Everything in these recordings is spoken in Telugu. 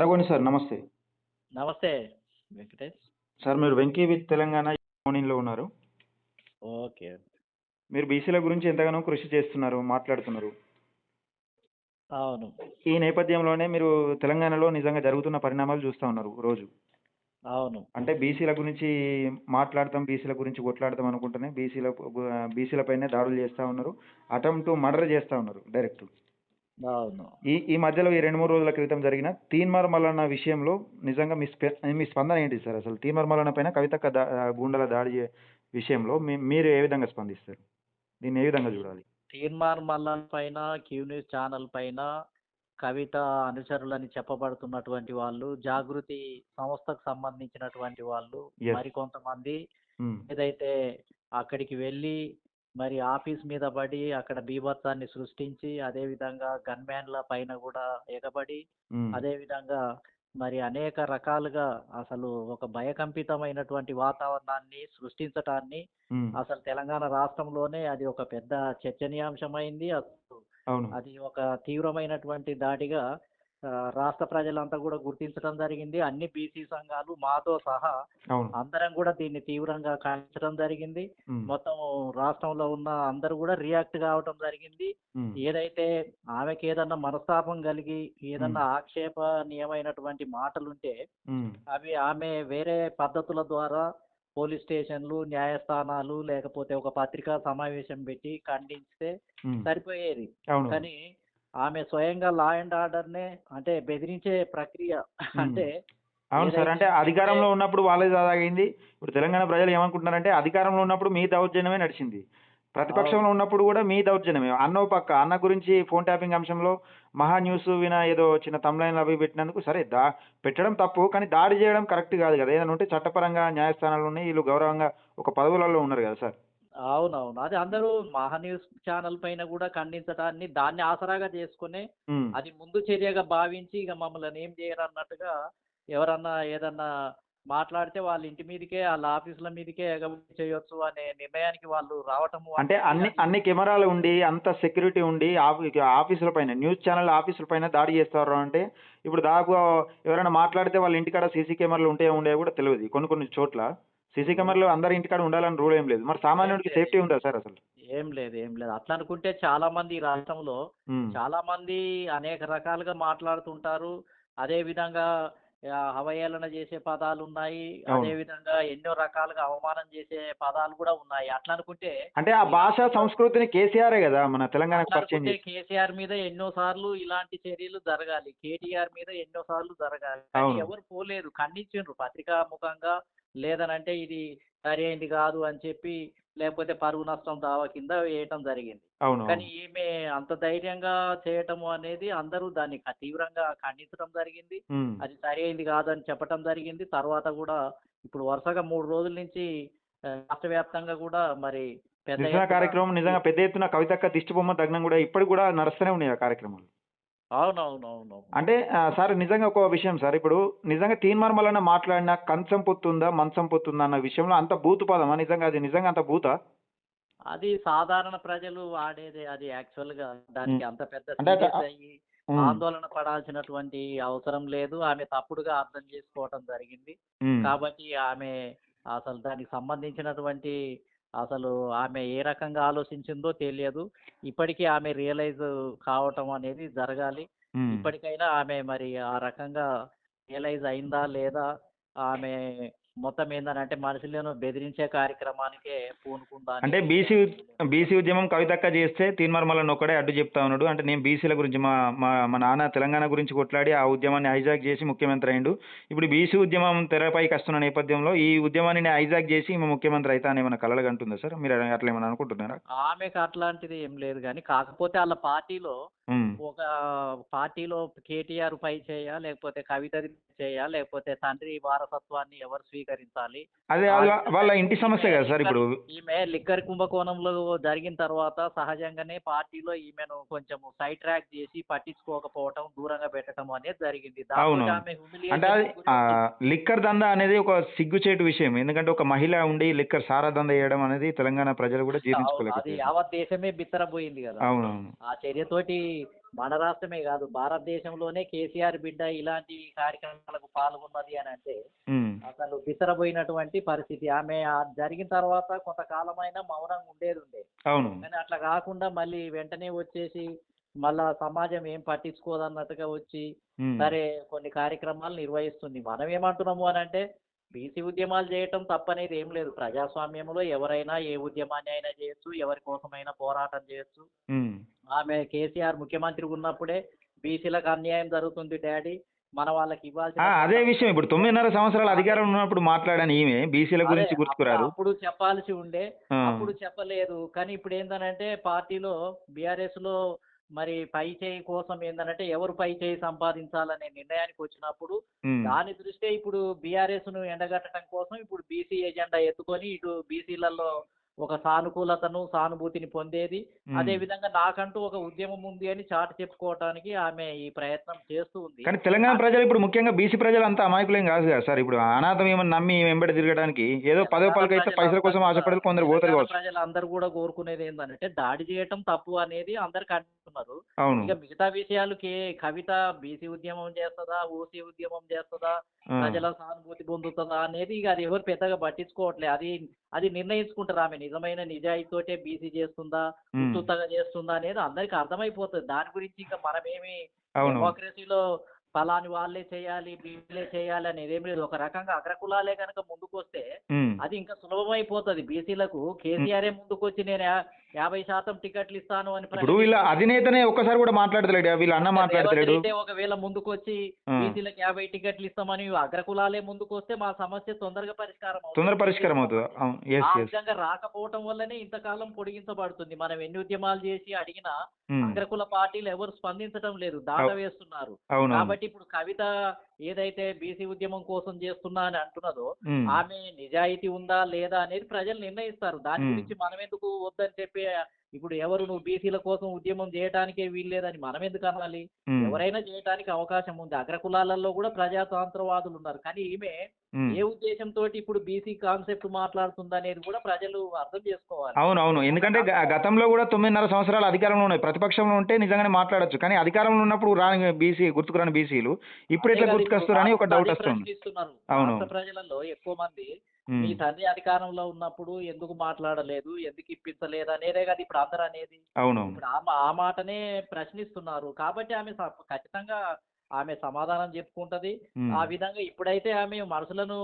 నరగోని సార్ నమస్తే. నమస్తే వెంకటేష్. సార్ మీరు వెంకీ విత్ తెలంగాణ యూనియన్లో ఉన్నారు. ఓకే. మీరు బీసీల గురించి ఎంతగానో కృషి చేస్తున్నారు మాట్లాడుతున్నారు. అవును. ఈ నేపథ్యంలోనే మీరు తెలంగాణలో నిజంగా జరుగుతున్న పరిణామాలు చూస్తూ ఉన్నారు రోజు. అవును. అంటే బీసీల గురించి మాట్లాడతాం బీసీల గురించి కొట్లాడతాం అనుకుంటేనే బీసీల బీసీల పైనే దాడులు చేస్తూ ఉన్నారు అటెంప్ట్ మర్డర్ చేస్తూ ఉన్నారు డైరెక్ట్. అవును. ఈ ఈ మధ్యలో ఈ రెండు మూడు రోజుల క్రితం జరిగిన తీన్మార్ మల్లన్న విషయంలో నిజంగా మీ స్పె మీ స్పందన ఏంటి సార్ అసలు? తీన్మార్ మల్లన్న పైన కవితక్క దా గుండెల దాడి విషయంలో మీ మీరు ఏ విధంగా స్పందిస్తారు? దీన్ని ఏ విధంగా చూడాలి? తీన్మార్ మల్లన్ పైన క్యూ న్యూస్ ఛానల్ పైన కవిత అనుచరులని చెప్పబడుతున్నటువంటి వాళ్ళు జాగృతి సంస్థకు సంబంధించినటువంటి వాళ్ళు. మరికొంతమంది ఉమ్, ఏదైతే అక్కడికి వెళ్ళి మరి ఆఫీస్ మీద పడి అక్కడ బీభత్సాన్ని సృష్టించి అదే విధంగా గన్మ్యాన్ల పైన కూడా ఎగబడి ఉమ్, అదే విధంగా మరి అనేక రకాలుగా అసలు ఒక భయకంపితమైనటువంటి వాతావరణాన్ని సృష్టించటాన్ని ఉమ్, అసలు తెలంగాణ రాష్ట్రంలోనే అది ఒక పెద్ద చర్చనీయాంశమైంది. అసలు అవును. అది ఒక తీవ్రమైనటువంటి దాడిగా రాష్ట్ర ప్రజలంతా కూడా గుర్తించడం జరిగింది. అన్ని బీసీ సంఘాలు మాతో సహా అందరం కూడా దీన్ని తీవ్రంగా ఖండించడం జరిగింది. మొత్తం రాష్ట్రంలో ఉన్న అందరూ కూడా రియాక్ట్ కావడం జరిగింది. ఏదైతే ఆమెకి ఏదన్నా మనస్తాపం కలిగి ఏదన్నా ఆక్షేపనీయమైనటువంటి మాటలుంటే అవి ఆమె వేరే పద్ధతుల ద్వారా పోలీస్ స్టేషన్లు న్యాయస్థానాలు లేకపోతే ఒక పత్రికా సమావేశం పెట్టి ఖండిస్తే సరిపోయేది. కానీ ఆమె స్వయంగా లా అండ్ ఆర్డర్నే అంటే బెదిరించే ప్రక్రియ అంటే అవును సార్. అంటే అధికారంలో ఉన్నప్పుడు వాళ్ళే దాదాగింది ఇప్పుడు తెలంగాణ ప్రజలు ఏమనుకుంటున్నారంటే అధికారంలో ఉన్నప్పుడు మీ దౌర్జన్యమే నడిచింది. ప్రతిపక్షంలో ఉన్నప్పుడు కూడా మీ దౌర్జన్యమే. అన్న పక్క అన్న గురించి ఫోన్ ట్యాపింగ్ అంశంలో మహా న్యూస్ విన ఏదో చిన్న తమ్లైన్లు అవి పెట్టినందుకు సరే దా పెట్టడం తప్పు కానీ దాడి చేయడం కరెక్ట్ కాదు కదా. ఏదైనా ఉంటే చట్టపరంగా న్యాయస్థానాలు ఉన్నాయి. వీళ్ళు గౌరవంగా ఒక పదవులలో ఉన్నారు కదా సార్. అవునవును. అది అందరూ మహా న్యూస్ ఛానల్ పైన కూడా ఖండించడాన్ని దాన్ని ఆసరాగా చేసుకుని అది ముందు చర్యగా భావించి ఇక మమ్మల్ని ఏం చేయరు అన్నట్టుగా ఎవరన్నా ఏదన్నా మాట్లాడితే వాళ్ళ ఇంటి మీదకే వాళ్ళ ఆఫీసుల మీదకే ఎగబడి చేయొచ్చు అనే నిర్ణయానికి వాళ్ళు రావటము అంటే అన్ని అన్ని కెమెరాలు ఉండి అంత సెక్యూరిటీ ఉండి ఆఫీ ఆఫీసుల పైన న్యూస్ ఛానల్ ఆఫీసుల పైన దాడి చేస్తారు అంటే ఇప్పుడు దాదాపు ఎవరైనా మాట్లాడితే వాళ్ళ ఇంటికాడ సీసీ కెమెరాలు ఉంటే ఉండే కూడా తెలియదు కొన్ని కొన్ని చోట్ల. సీసీ కెమెరాలు అందరి ఇంటికాడ ఉండాలని రూల్ ఏం లేదు. మరి సామాన్యుడికి సేఫ్టీ ఉందా సార్ అసలు? ఏం లేదు ఏం లేదు. అట్లా అనుకుంటే చాలా మంది ఈ రాష్ట్రంలో చాలా మంది అనేక రకాలుగా మాట్లాడుతుంటారు. అదే విధంగా అవహేళన చేసే పదాలు ఉన్నాయి. అదే విధంగా ఎన్నో రకాలుగా అవమానం చేసే పదాలు కూడా ఉన్నాయి. అట్లా అనుకుంటే అంటే ఆ భాషా సంస్కృతిని కేసీఆరే కదా మన చేసి. కేసీఆర్ మీద ఎన్నో సార్లు ఇలాంటి చర్యలు జరగాలి. కేటీఆర్ మీద ఎన్నో సార్లు జరగాలి. కానీ. ఎవరు పోలేరు ఖండించిండ్రు పత్రికా ముఖంగా. లేదనంటే ఇది సరైంది కాదు అని చెప్పి లేకపోతే పరువు నష్టం దావా కింద వేయటం జరిగింది. అవును కానీ ఈమె అంత ధైర్యంగా చేయటము అనేది అందరూ దాన్ని తీవ్రంగా ఖండించడం జరిగింది. అది సరైంది కాదని చెప్పటం జరిగింది. తర్వాత కూడా ఇప్పుడు వరుసగా మూడు రోజుల నుంచి రాష్ట్ర వ్యాప్తంగా కూడా మరి పెద్ద నిరసన కార్యక్రమం నిజంగా పెద్ద ఎత్తున కవితక్క దిష్టి బొమ్మ దగ్నం కూడా ఇప్పటికి కూడా నడుస్తూనే ఉన్నాయి ఆ కార్యక్రమాలు. అవునవునవును అంటే సార్ నిజంగా ఒక విషయం సార్. ఇప్పుడు నిజంగా తీన్మార్ మల్లన్న మాట్లాడిన కంచం పొత్తుందా మంచం పొత్తుందా అన్న విషయంలో అంత బూతు పదమా? నిజంగా అది నిజంగా అంత బూతా? అది సాధారణ ప్రజలు వాడేది. అది యాక్చువల్గా దానికి. అంత పెద్ద ఆందోళన పడాల్సినటువంటి అవసరం లేదు. ఆమె తప్పుడుగా అర్థం చేసుకోవటం జరిగింది. కాబట్టి ఆమె అసలు దానికి సంబంధించినటువంటి అసలు ఆమె ఏ రకంగా ఆలోచించిందో తెలియదు. ఇప్పటికీ ఆమె రియలైజ్ కావటం అనేది జరగాలి. ఇప్పటికైనా ఆమె మరి ఆ రకంగా రియలైజ్ అయిందా లేదా? ఆమె మొత్తం ఏందనంటే మనుషులను బెదిరించే కార్యక్రమానికే పూనుకుందా అంటే బీసీ బీసీ ఉద్యమం కవితక్క చేస్తే తీన్మార్ మల్లన్న ఒక్కడే అడ్డు చెప్తా ఉన్నాడు. అంటే నేను బీసీల గురించి మా మా మా నాన్న తెలంగాణ గురించి కొట్లాడి ఆ ఉద్యమాన్ని హైజాక్ చేసి ముఖ్యమంత్రి అయిండు. ఇప్పుడు బీసీ ఉద్యమం తెరపైకి వస్తున్న నేపథ్యంలో ఈ ఉద్యమాన్ని నేను హైజాక్ చేసి ఈమె ముఖ్యమంత్రి అయితే అని ఏమైనా కలగంటుందా సార్? మీరు అట్లా ఏమైనా అనుకుంటున్నారా? ఆమెకు అట్లాంటిది ఏం లేదు కానీ కాకపోతే వాళ్ళ పార్టీలో ఒక పార్టీలో కేటీఆర్ పై చేయ లేకపోతే కవిత చేయ లేకపోతే తండ్రి వారసత్వాన్ని ఎవరు స్వీకరించాలి? అదే అది వాళ్ళ ఇంటి సమస్య కదా సార్ ఇప్పుడు. ఈమె లిక్కర్ కుంభకోణంలో జరిగిన తర్వాత సహజంగానే పార్టీలో ఈమెను కొంచెం సైడ్ ట్రాక్ చేసి పట్టించుకోకపోవటం దూరంగా పెట్టడం అనేది జరిగింది. అవును. అంటే లిక్కర్ దందా అనేది ఒక సిగ్గుచేటు విషయం. ఎందుకంటే ఒక మహిళ ఉండి లిక్కర్ సారా దందా చేయడం అనేది తెలంగాణ ప్రజలు కూడా అవును, అది యావత్ దేశమే బిత్తరపోయింది కదా. అవునవును. ఆ చర్యతోటి మన రాష్ట్రమే కాదు భారతదేశంలోనే కేసీఆర్ బిడ్డ ఇలాంటి కార్యక్రమాలకు పాల్గొన్నది అని అంటే అసలు బిసరబోయినటువంటి పరిస్థితి. ఆమె జరిగిన తర్వాత కొంతకాలమైనా మౌనంగా ఉండేది ఉండే. కానీ అట్లా కాకుండా మళ్ళీ వెంటనే వచ్చేసి మళ్ళా సమాజం ఏం పట్టించుకోదన్నట్టుగా వచ్చి సరే కొన్ని కార్యక్రమాలు నిర్వహిస్తుంది. మనం ఏమంటున్నాము అని అంటే బీసీ ఉద్యమాలు చేయటం తప్పనేది ఏం లేదు. ప్రజాస్వామ్యంలో ఎవరైనా ఏ ఉద్యమాన్ని అయినా చేయొచ్చు ఎవరి కోసమైనా పోరాటం చేయొచ్చు. ఆమె కేసీఆర్ ముఖ్యమంత్రి ఉన్నప్పుడే బీసీలకు అన్యాయం జరుగుతుంది డాడీ. మన వాళ్ళకి ఇవ్వాల్సిన అదే విషయం. ఇప్పుడు తొమ్మిదిన్నర సంవత్సరాల అధికారం ఉన్నప్పుడు మాట్లాడాను ఈమె బీసీల గురించి గుర్తుకురారు అప్పుడు- చెప్పాల్సి ఉండే అప్పుడు చెప్పలేదు. కానీ ఇప్పుడు ఏందనంటే పార్టీలో బీఆర్ఎస్లో మరి పై చేయి కోసం ఏందనంటే ఎవరు పై చేయి సంపాదించాలనే నిర్ణయానికి వచ్చినప్పుడు దాని దృష్ట్యా ఇప్పుడు బీఆర్ఎస్ను ఎండగట్టడం కోసం ఇప్పుడు బీసీ ఎజెండా ఎత్తుకొని ఇటు బీసీలలో ఒక సానుకూలతను సానుభూతిని పొందేది. అదే విధంగా నాకంటూ ఒక ఉద్యమం ఉంది అని చాటి చెప్పుకోవటానికి ఆమె ఈ ప్రయత్నం చేస్తూ ఉంది. కానీ తెలంగాణ ప్రజలు ఇప్పుడు ముఖ్యంగా బీసీ ప్రజలు అంతా అమాయకులేం కాదు కదా సార్. ఇప్పుడు అనాథం ఏమని నమ్మి వెంబడి తిరగడానికి ఏదో పదో పలకి అయితే పైసల కోసం ఆశపడి కొందరు పోతారు కావచ్చు. ప్రజలు అందరూ కూడా కోరుకునేది ఏంటంటే దాడి చేయటం తప్పు అనేది అందరికి అంటున్నారు. ఇక మిగతా విషయాలు కే కవిత బీసీ ఉద్యమం చేస్తుందా ఓసీ ఉద్యమం చేస్తుందా ప్రజల సానుభూతి పొందుతుందా అనేది ఇక అది ఎవరు పెద్దగా పట్టించుకోవట్లే. అది అది నిర్ణయించుకుంటారు ఆమె నిజమైన నిజాయితీతోటే బీసీ చేస్తుందా? ఉత్తుత్తగా చేస్తుందా అనేది అందరికి అర్థమైపోతుంది. దాని గురించి ఇంకా మనమేమి డెమోక్రసీలో ఫలాని వాళ్ళే చేయాలి బీసీలే చేయాలి అనేది ఏం లేదు. ఒక రకంగా అగ్రకులాలే కనుక ముందుకు వస్తే అది ఇంకా సులభమైపోతుంది. బీసీలకు కేసీఆరే ముందుకు వచ్చి నేను యాభై శాతం టికెట్లు ఇస్తాను అని ఇప్పుడు వీళ్ళ అధినేతనే ఒక్కసారి కూడా మాట్లాడతలేడు వీళ్ళ అన్న మాట్లాడతలేడు? ఒకవేళ ముందుకు వచ్చి బీసీలకు యాభై టికెట్లు ఇస్తామని అగ్రకులాలే ముందుకు వస్తే మా సమస్య తొందరగా పరిష్కారం అవుతుంది. తొందర పరిష్కారం అవుతుంది? ఆ విధంగా రాకపోవటం వల్లనే ఇంతకాలం పొడిగించబడుతుంది. మనం ఎన్ని ఉద్యమాలు చేసి అడిగినా అగ్రకుల పార్టీలు ఎవరు స్పందించడం లేదు. దాగా వేస్తున్నారు కాబట్టి ఇప్పుడు కవిత ఏదైతే బీసీ ఉద్యమం కోసం చేస్తున్నా అని అంటున్నదో ఆమె నిజాయితీ ఉందా లేదా అనేది ప్రజలు నిర్ణయిస్తారు. దాని. గురించి మనం ఎందుకు వద్దని చెప్పి ఇప్పుడు ఎవరు నువ్వు బీసీల కోసం ఉద్యమం చేయడానికే వీల్లేదని మనం ఎందుకు అనాలి ఎవరైనా చేయడానికి అవకాశం ఉంది. అగ్రకులాలలో కూడా ప్రజాతంత్రవాదులు ఉన్నారు. కానీ ఈమె. ఏ ఉద్దేశంతో ఇప్పుడు బీసీ కాన్సెప్ట్ మాట్లాడుతుంది అనేది కూడా ప్రజలు అర్థం చేసుకోవాలి. అవును అవును ఎందుకంటే గతంలో కూడా తొమ్మిదిన్నర సంవత్సరాలు అధికారంలో ఉన్నాయి. ప్రతిపక్షంలో ఉంటే నిజంగానే మాట్లాడొచ్చు. కానీ అధికారంలో ఉన్నప్పుడు రాని బీసీ గుర్తుకురాని బీసీలు ఇప్పుడు ఎట్లా గుర్తుకొస్తారని ఒక డౌట్ వస్తుంది. అవును. ప్రజలలో ఎక్కువ మంది మీ తండ్రి అధికారంలో ఉన్నప్పుడు ఎందుకు మాట్లాడలేదు ఎందుకు ఇప్పించలేదు అనేదే కదా ఇప్పుడు అందరూ అనేది అవును ఇప్పుడు ఆ మాటనే ప్రశ్నిస్తున్నారు. కాబట్టి ఆమె ఖచ్చితంగా ఆమె సమాధానం చెప్పుకుంటది. ఆ విధంగా ఇప్పుడైతే ఆమె మనసులను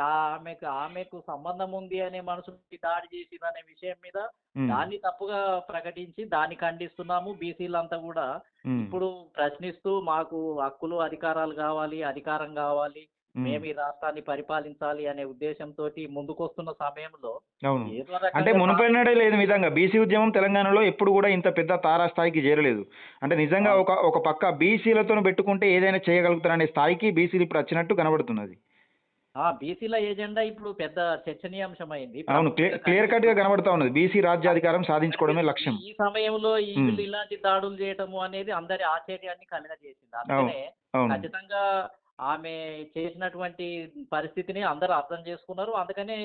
ఆమెకు ఆమెకు సంబంధం ఉంది అనే మనసుకి దాడి చేసింది అనే విషయం మీద దాన్ని తప్పుగా ప్రకటించి దాన్ని ఖండిస్తున్నాము. బీసీలంతా కూడా ఇప్పుడు ప్రశ్నిస్తూ మాకు హక్కులు అధికారాలు కావాలి అధికారం కావాలి మేము ఈ రాష్ట్రాన్ని పరిపాలించాలి అనే ఉద్దేశంతో ముందుకొస్తున్న సమయంలో అంటే మునుపెన్నడే లేదు విధంగా బీసీ ఉద్యమం తెలంగాణలో ఎప్పుడు కూడా ఇంత పెద్ద తారా స్థాయికి చేరలేదు. అంటే నిజంగా ఒక ఒక పక్క బీసీలతో పెట్టుకుంటే ఏదైనా చేయగలుగుతారనే స్థాయికి బీసీలు ఇప్పుడు వచ్చినట్టు కనబడుతున్నది. ఆ బీసీల ఎజెండా ఇప్పుడు పెద్ద చర్చనీయాంశమైంది. అవును. క్లియర్ కట్గా కనబడతా ఉన్నది. బీసీ రాజ్యాధికారం సాధించుకోవడమే లక్ష్యం. ఈ సమయంలో ఇలాంటి దాడులు చేయటము అనేది అందరి ఆశ్చర్యాన్ని కలగజేసింది. అందుకనే ఖచ్చితంగా ఆమె చేసినటువంటి పరిస్థితిని అందరూ అర్థం చేసుకున్నారు. అందుకనే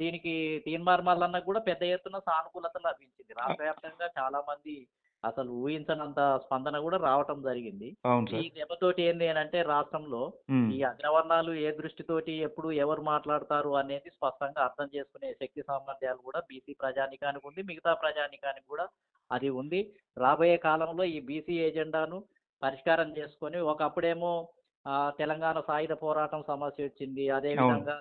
దీనికి తీన్మార్ మల్లన్నకు కూడా పెద్ద ఎత్తున సానుకూలత లభించింది. రాష్ట్ర వ్యాప్తంగా చాలా మంది అసలు ఊహించనంత స్పందన కూడా రావటం జరిగింది. ఈ దెబ్బతోటి ఏంది అని అంటే రాష్ట్రంలో ఈ అగ్రవర్ణాలు ఏ దృష్టితోటి ఎప్పుడు ఎవరు మాట్లాడతారు అనేది స్పష్టంగా అర్థం చేసుకునే శక్తి సామర్థ్యాలు కూడా బీసీ ప్రజానికానికి ఉంది. మిగతా ప్రజానికానికి కూడా అది ఉంది. రాబోయే కాలంలో ఈ బీసీ ఎజెండాను పరిష్కారం చేసుకొని ఒకప్పుడేమో తెలంగాణ సాయుధ పోరాటం సమస్య వచ్చింది. అదే. విధంగా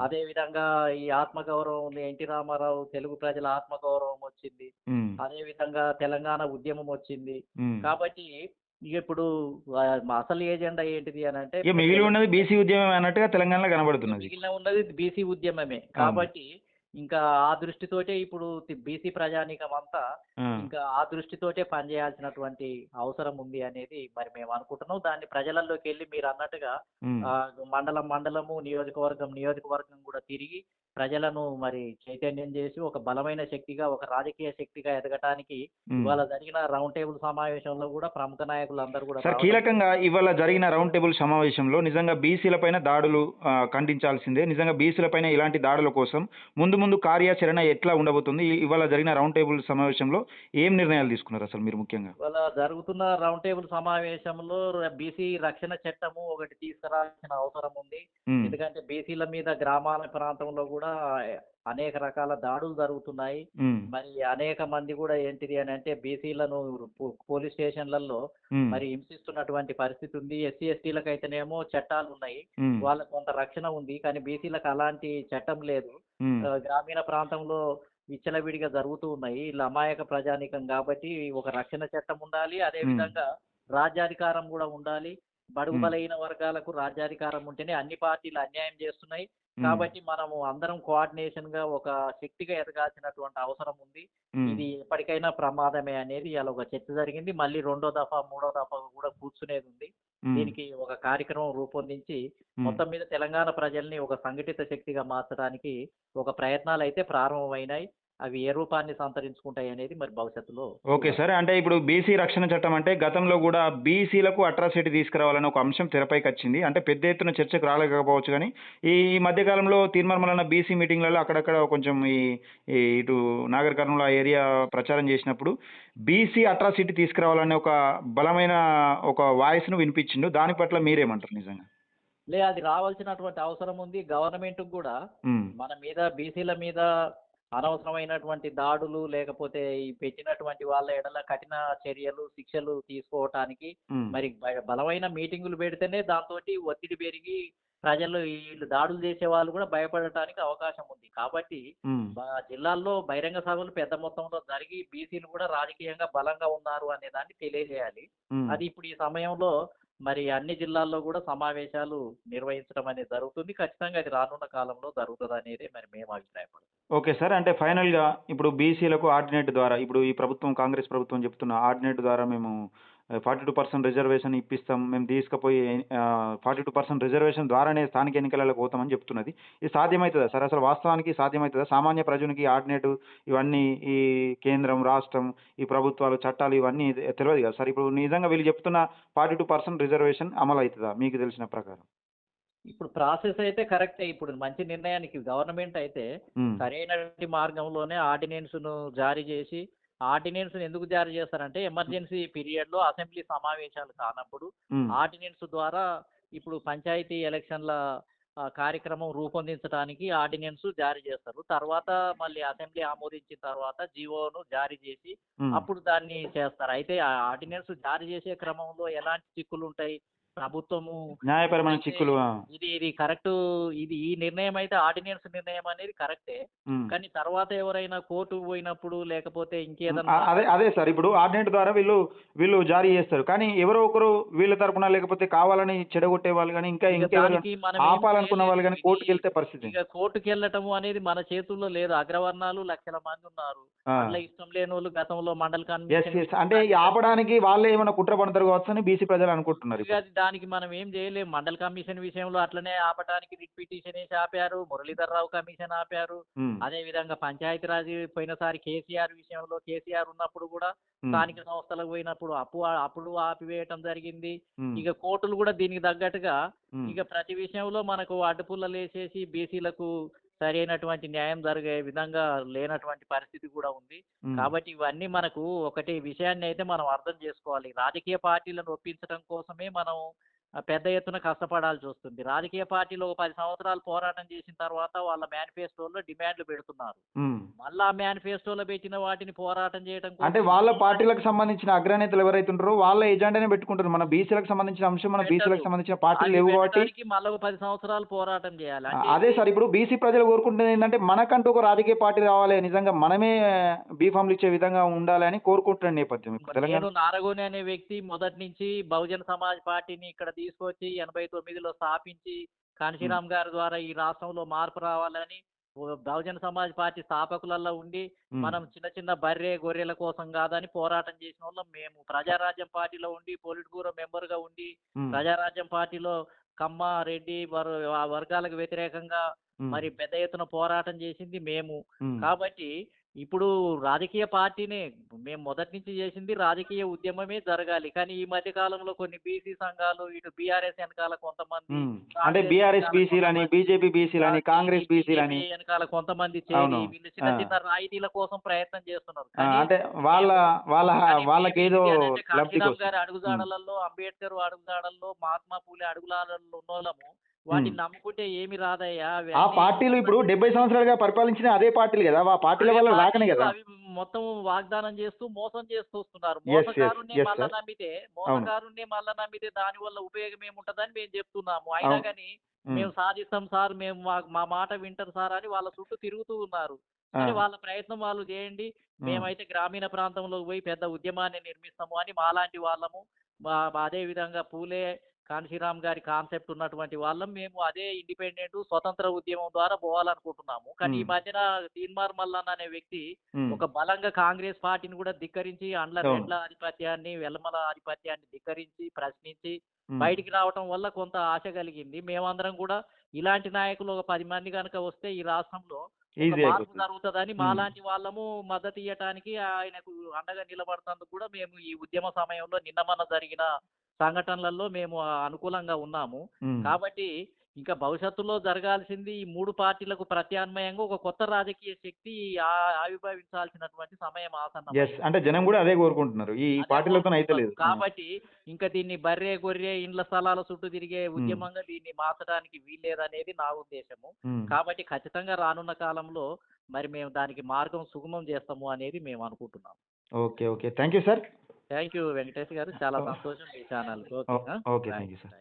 అదే విధంగా ఈ ఆత్మగౌరవం ఉంది. ఎన్టీ రామారావు తెలుగు ప్రజల ఆత్మగౌరవం వచ్చింది. అదే విధంగా తెలంగాణ ఉద్యమం వచ్చింది. కాబట్టి ఇక ఇప్పుడు అసలు ఏజెండా ఏంటిది అని అంటే మిగిలి ఉన్నది బీసీ ఉద్యమం అన్నట్టుగా తెలంగాణలో కనబడుతున్నది. మిగిలిన ఉన్నది బీసీ ఉద్యమమే. కాబట్టి ఇంకా ఆ దృష్టితోటే ఇప్పుడు బీసీ ప్రజానీకం అంతా ఇంకా ఆ దృష్టితోటే పనిచేయాల్సినటువంటి అవసరం ఉంది అనేది మరి మేము అనుకుంటున్నాం. దాన్ని ప్రజలలోకి వెళ్ళి మీరు అన్నట్టుగా మండలం మండలము నియోజకవర్గం నియోజకవర్గం కూడా తిరిగి ప్రజలను మరి చైతన్యం చేసి ఒక బలమైన శక్తిగా ఒక రాజకీయ శక్తిగా ఎదగటానికి. ఇవాళ జరిగిన రౌండ్ టేబుల్ సమావేశంలో కూడా ప్రముఖ నాయకులు అందరూ కూడా కీలకంగా ఇవాళ జరిగిన రౌండ్ టేబుల్ సమావేశంలో నిజంగా బీసీల పైన దాడులు ఖండించాల్సిందే. నిజంగా బీసీల పైన ఇలాంటి దాడుల కోసం ముందు ముందు కార్యాచరణ ఎట్లా ఉండబోతుంది? ఇవాళ జరిగిన రౌండ్ టేబుల్ సమావేశంలో ఏం నిర్ణయాలు తీసుకున్నారు అసలు మీరు ముఖ్యంగా? ఇవాళ జరుగుతున్న రౌండ్ టేబుల్ సమావేశంలో బీసీ రక్షణ చట్టము ఒకటి తీసుకురావాల్సిన అవసరం ఉంది. ఎందుకంటే బీసీల మీద గ్రామాల ప్రాంతంలో కూడా అనేక రకాల దాడులు జరుగుతున్నాయి. మరి అనేక మంది కూడా ఏంటిది అని అంటే బీసీలను పోలీస్ స్టేషన్లలో మరి హింసిస్తున్నటువంటి పరిస్థితి ఉంది. ఎస్సీ ఎస్టీలకు అయితేనేమో చట్టాలు ఉన్నాయి. వాళ్ళకు కొంత రక్షణ ఉంది. కానీ బీసీలకు అలాంటి చట్టం లేదు. గ్రామీణ ప్రాంతంలో విచ్చలవిడిగా జరుగుతూ ఉన్నాయి. వీళ్ళు అమాయక ప్రజానికం కాబట్టి ఒక రక్షణ చట్టం ఉండాలి. అదే. విధంగా రాజ్యాధికారం కూడా ఉండాలి. బడుగు. బలైన వర్గాలకు రాజ్యాధికారం ఉంటేనే అన్ని పార్టీలు అన్యాయం చేస్తున్నాయి. కాబట్టి మనము అందరం కోఆర్డినేషన్గా ఒక శక్తిగా ఎదగాల్సినటువంటి అవసరం ఉంది. ఇది ఎప్పటికైనా ప్రమాదమే అనేది ఇలా ఒక చర్చ జరిగింది. మళ్ళీ రెండో దఫా మూడో దఫా కూడా కూర్చునేది ఉంది. దీనికి ఒక కార్యక్రమం రూపొందించి. మొత్తం మీద తెలంగాణ ప్రజల్ని ఒక సంఘటిత శక్తిగా మార్చడానికి ఒక ప్రయత్నాలు అయితే ప్రారంభమైనాయి. అవి ఏ రూపాన్ని సంతరించుకుంటాయి అనేది మరి భవిష్యత్తులో ఓకే సార్ అంటే ఇప్పుడు బీసీ రక్షణ చట్టం అంటే గతంలో కూడా బీసీలకు అట్రాసిటీ తీసుకురావాలని ఒక అంశం తెరపైకి వచ్చింది. అంటే పెద్ద ఎత్తున చర్చకు రాలేకపోవచ్చు కానీ ఈ మధ్యకాలంలో తీర్మానం బీసీ మీటింగ్లలో అక్కడక్కడ కొంచెం ఈ ఇటు నాగర్ కర్నూలు ఆ ఏరియా ప్రచారం చేసినప్పుడు బీసీ అట్రాసిటీ తీసుకురావాలనే ఒక బలమైన ఒక వాయిస్ను వినిపించిండు. దాని పట్ల మీరేమంటారు నిజంగా? లే అది రావాల్సినటువంటి అవసరం ఉంది. గవర్నమెంట్ కూడా మన మీద బీసీల మీద అనవసరమైనటువంటి దాడులు లేకపోతే ఈ పెట్టినటువంటి వాళ్ళ ఎడల కఠిన చర్యలు శిక్షలు తీసుకోవటానికి మరి బలమైన మీటింగులు పెడితేనే దాంతో ఒత్తిడి పెరిగి ప్రజలు వీళ్ళు దాడులు చేసే వాళ్ళు కూడా భయపడటానికి అవకాశం ఉంది. కాబట్టి జిల్లాల్లో బహిరంగ సభలు పెద్ద మొత్తంలో జరిగి బీసీలు కూడా రాజకీయంగా బలంగా ఉన్నారు అనే దాన్ని తెలియజేయాలి. అది ఇప్పుడు ఈ సమయంలో మరి అన్ని జిల్లాల్లో కూడా సమావేశాలు నిర్వహించడం అనేది జరుగుతుంది. ఖచ్చితంగా అది రానున్న కాలంలో జరుగుతుంది అనేది మరి మేము అభిప్రాయపడుతున్నాం ఓకే సార్. అంటే ఫైనల్గా ఇప్పుడు బీసీలకు ఆర్డినేట్ ద్వారా ఇప్పుడు ఈ ప్రభుత్వం కాంగ్రెస్ ప్రభుత్వం చెప్తున్న ఆర్డినేట్ ద్వారా మేము ఫార్టీ టూ పర్సెంట్ రిజర్వేషన్ ఇప్పిస్తాం. మేము తీసుకుపోయి ఫార్టీ టూ పర్సెంట్ రిజర్వేషన్ ద్వారానే స్థానిక ఎన్నికలకు పోతామని చెప్తున్నది. ఇది సాధ్యమవుతుందా సార్? అసలు వాస్తవానికి సాధ్యమవుతుందా సామాన్య ప్రజనికి ఆర్డినేట్ ఇవన్నీ ఈ కేంద్రం రాష్ట్రం ఈ ప్రభుత్వాలు చట్టాలు ఇవన్నీ తెలియదు కదా సార్? ఇప్పుడు నిజంగా వీళ్ళు చెప్తున్న ఫార్టీ టూ పర్సెంట్ రిజర్వేషన్ అమలు అవుతుందా? మీకు తెలిసిన ప్రకారం. ఇప్పుడు ప్రాసెస్ అయితే కరెక్టే. ఇప్పుడు మంచి నిర్ణయానికి గవర్నమెంట్ అయితే సరైనటువంటి మార్గంలోనే ఆర్డినెన్స్ను జారీ చేసి ఆర్డినెన్స్ ఎందుకు జారీ చేస్తారంటే ఎమర్జెన్సీ పీరియడ్లో అసెంబ్లీ సమావేశాలు కానప్పుడు ఆర్డినెన్స్ ద్వారా ఇప్పుడు పంచాయతీ ఎలక్షన్ల కార్యక్రమం రూపొందించడానికి ఆర్డినెన్స్ జారీ చేస్తారు. తర్వాత మళ్ళీ అసెంబ్లీ ఆమోదించిన తర్వాత జీవోను జారీ చేసి అప్పుడు దాన్ని చేస్తారు. అయితే ఆ ఆర్డినెన్స్ జారీ చేసే క్రమంలో ఎలాంటి చిక్కులు ఉంటాయి? ప్రభుత్వము న్యాయపరమైన చిక్కులు ఇది ఇది కరెక్ట్ ఇది ఈ నిర్ణయం అయితే ఆర్డినెన్స్ నిర్ణయం అనేది కరెక్టే. కానీ తర్వాత ఎవరైనా కోర్టుకు పోయినప్పుడు లేకపోతే ఆ, ఇంకేదన్నా అదే అదే సార్. ఇప్పుడు ఆర్డినెంట్ ద్వారా వీళ్ళు వీళ్ళు జారీ చేస్తారు. కానీ ఎవరో ఒకరు వీళ్ళ తరపున లేకపోతే కావాలని చెడగొట్టే వాళ్ళు కానీ ఇంకా ఇక ఆపాలనుకున్న వాళ్ళు కానీ. కోర్టుకు వెళ్తే పరిస్థితి. కోర్టుకు వెళ్ళటము అనేది మన చేతుల్లో లేదు. అగ్రవర్ణాలు లక్షల మంది ఉన్నారు. అట్లా ఇష్టం లేని వాళ్ళు గతంలో మండల ఎస్ అంటే ఆపడానికి వాళ్ళే ఏమైనా కుట్ర పడతారు కావచ్చు అని బీసీ ప్రజలు అనుకుంటున్నారు దానికి మనం ఏం చేయలేము మండల కమిషన్ విషయంలో అట్లనే ఆపడానికి రిట్ పిటిషన్ వేసి ఆపారు. మురళీధర్ రావు కమిషన్ ఆపారు. అదే విధంగా పంచాయతీరాజ్ పోయినసారి కేసీఆర్ విషయంలో కేసీఆర్ ఉన్నప్పుడు కూడా స్థానిక సంస్థలకు పోయినప్పుడు అప్పు అప్పుడు ఆపివేయటం జరిగింది. ఇక కోర్టులు కూడా దీనికి తగ్గట్టుగా ఇక ప్రతి విషయంలో మనకు అడ్డుపుల్లలు వేసేసి బీసీలకు సరైనటువంటి న్యాయం జరిగే విధంగా లేనటువంటి పరిస్థితి కూడా ఉంది. కాబట్టి ఇవన్నీ మనకు ఒకటి విషయాన్ని అయితే మనం అర్థం చేసుకోవాలి. రాజకీయ పార్టీలను ఒప్పించడం కోసమే మనం పెద్ద ఎత్తున కష్టపడాల్సి వస్తుంది. రాజకీయ పార్టీలు ఒక పది సంవత్సరాలు పోరాటం చేసిన తర్వాత వాళ్ళ మేనిఫెస్టోలో డిమాండ్లు పెడుతున్నారు. మళ్ళా మేనిఫెస్టోలో పెట్టిన వాటిని పోరాటం చేయడం అంటే వాళ్ళ పార్టీలకు సంబంధించిన అగ్రనేతలు ఎవరైతే ఉంటారో వాళ్ళ ఎజెండానే పెట్టుకుంటారు. మన బీసీలకు సంబంధించిన అంశం మన బీసీలకు. సంబంధించిన పార్టీలు లేవు కాబట్టి మళ్ళీ ఒక పది సంవత్సరాలు పోరాటం చేయాలి. అదే సార్ ఇప్పుడు బీసీ ప్రజలు కోరుకుంటున్నది ఏంటంటే మనకంటూ ఒక రాజకీయ పార్టీ రావాలి. నిజంగా మనమే బీఫామ్లు ఇచ్చే విధంగా ఉండాలి అని కోరుకుంటున్న నేపథ్యం. నేను నారగోని అనే వ్యక్తి మొదటి నుంచి బహుజన సమాజ్ పార్టీని ఇక్కడ తీసుకొచ్చి ఎనభై తొమ్మిదిలో స్థాపించి కాంశీరామ్ గారి ద్వారా ఈ రాష్ట్రంలో మార్పు రావాలని బహుజన సమాజ్ పార్టీ స్థాపకులలో ఉండి మనం చిన్న చిన్న బర్రె గొర్రెల కోసం కాదని పోరాటం చేసిన వాళ్ళం. మేము ప్రజారాజ్యం పార్టీలో ఉండి పొలిట్ బ్యూరో మెంబర్గా ఉండి ఉమ్, ప్రజారాజ్యం పార్టీలో కమ్మ రెడ్డి వర్ ఆ వర్గాలకు వ్యతిరేకంగా మరి పెద్ద ఎత్తున పోరాటం చేసింది మేము. కాబట్టి ఇప్పుడు రాజకీయ పార్టీనే మేము మొదటి నుంచి చేసింది రాజకీయ ఉద్యమమే జరగాలి కానీ ఈ మధ్య కాలంలో కొన్ని బీసీ సంఘాలు ఇటు బీఆర్ఎస్ వెనకాల కొంతమంది. అంటే బీఆర్ఎస్ బీసీలని బీజేపీ బీసీలని కాంగ్రెస్ బీసీలని వెనకాల కొంతమంది చేరి. వీళ్ళు చిన్న. చిన్న రాయితీల కోసం ప్రయత్నం చేస్తున్నారు అంటే వాళ్ళ వాళ్ళ కాశీరామ్ కోసం గారి అడుగుజాడలలో అంబేద్కర్ అడుగుజాడల్లో మహాత్మా పూలే అడుగుజాడల్లో ఉన్నోళ్ళము వాటిని నమ్ముకుంటే ఏమి రాదయ్యా? ఆ పార్టీలు ఇప్పుడు డెబ్బై సంవత్సరాలుగా పరిపాలించిన అదే పార్టీలు కదా ఆ పార్టీల వల్ల రాకనే కదా. అవి మొత్తం వాగ్దానం చేస్తూ మోసం చేస్తూ వస్తున్నారు. మోసకారుణ్ణి మళ్ళా. నమ్మితే మోసకారుణ్ణి మళ్ళా నమ్మితే దాని వల్ల ఉపయోగం ఏముంటదని మేము చెప్తున్నాము. అయినా. కానీ మేము సాధిస్తాం సార్ మేము మా- మాట వింటారు సార్ అని వాళ్ళ చుట్టూ తిరుగుతూ ఉన్నారు. అని వాళ్ళ ప్రయత్నం వాళ్ళు చేయండి. మేమైతే గ్రామీణ ప్రాంతంలోకి పోయి పెద్ద ఉద్యమాన్ని నిర్మిస్తాము అని మాలాంటి వాళ్ళము అదే విధంగా పూలే కాన్షీరామ్ గారి కాన్సెప్ట్ ఉన్నటువంటి వాళ్ళం మేము అదే ఇండిపెండెంట్ స్వతంత్ర ఉద్యమం ద్వారా పోవాలనుకుంటున్నాము కానీ ఈ. మధ్యన తీన్మార్ మల్లన్న అనే వ్యక్తి ఒక బలంగా కాంగ్రెస్ పార్టీని కూడా ధిక్కరించి అండ్ల. రెడ్ల ఆధిపత్యాన్ని వెల్లమల ఆధిపత్యాన్ని ధిక్కరించి ప్రశ్నించి బయటికి రావటం వల్ల కొంత ఆశ కలిగింది మేమందరం కూడా ఇలాంటి నాయకులు ఒక పది మంది కనుక వస్తే ఈ రాష్ట్రంలో మార్పు జరుగుతుందని. మాలాంటి వాళ్ళము మద్దతు ఇవ్వటానికి ఆయనకు అండగా నిలబడుతందుకు కూడా మేము ఈ ఉద్యమ సమయంలో నిన్న మొన్న జరిగిన సంఘటనలలో మేము అనుకూలంగా ఉన్నాము. కాబట్టి ఇంకా భవిష్యత్తులో జరగాల్సింది ఈ మూడు పార్టీలకు ప్రత్యామ్నాయంగా ఒక కొత్త రాజకీయ శక్తి ఆవిర్భవించాల్సినటువంటి సమయం ఆసన్నం అంటే జనం కూడా అదే కోరుకుంటున్నారు. ఈ పార్టీలతో అయితే లేదు. కోరుకుంటున్నాం. కాబట్టి ఇంకా దీన్ని బర్రె గొర్రె ఇండ్ల స్థలాల చుట్టూ తిరిగే ఉద్యమంగా దీన్ని మార్చడానికి వీల్లేదనేది నా ఉద్దేశము. కాబట్టి ఖచ్చితంగా రానున్న కాలంలో మరి మేము దానికి మార్గం సుగమం చేస్తాము అనేది మేము అనుకుంటున్నాం. Okay okay. Thank you sir. Thank you Venkatesh గారు. చాలా సంతోషం మీ channel okay thank you sir.